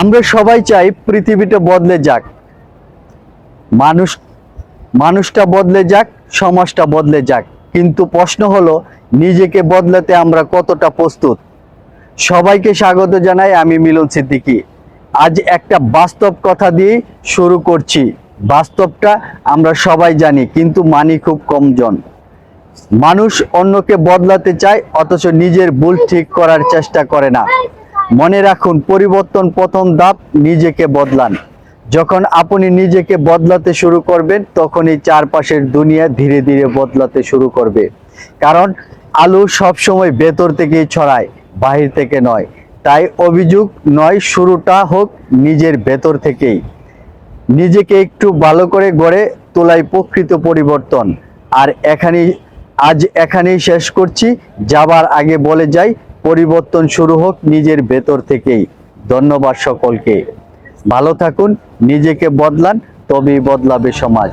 আমরা সবাই চাই পৃথিবীটা বদলে যাক। মানুষ, মানুষটা বদলে যাক, সমাজটা বদলে যাক। কিন্তু প্রশ্ন হলো, নিজেকে বদলাতে আমরা কতটা প্রস্তুত? সবাইকে স্বাগত জানাই আমি মিলন সিদ্দিকী। আজ একটা বাস্তব কথা দিয়ে শুরু করছি। বাস্তবটা আমরা সবাই জানি, কিন্তু মানি খুব কমজন মানুষ অন্যকে বদলাতে চায়, অথচ নিজের ভুল ঠিক করার চেষ্টা করে না। মনে রাখুন, পরিবর্তন প্রথম ধাপ, নিজেকে বদলান। যখন আপনি নিজেকে বদলাতে শুরু করবেন, তখনই চারপাশের দুনিয়া ধীরে ধীরে বদলাতে শুরু করবে। কারণ, আলু সবসময় ভেতর থেকেই ছড়ায়, বাহির থেকে নয়। তাই অভিযোগ নয়, শুরুটা হোক নিজের ভেতর থেকেই। নিজেকে একটু ভালো করে গড়ে তোলাই প্রকৃত পরিবর্তন। আর এখানেই, আজ এখানেই শেষ করছি। যাবার আগে বলে যাই পরিবর্তন শুরু হোক নিজের ভেতর থেকেই। ধন্যবাদ সকলকে। ভালো থাকুন, নিজেকে বদলান, তবেই বদলাবে সমাজ।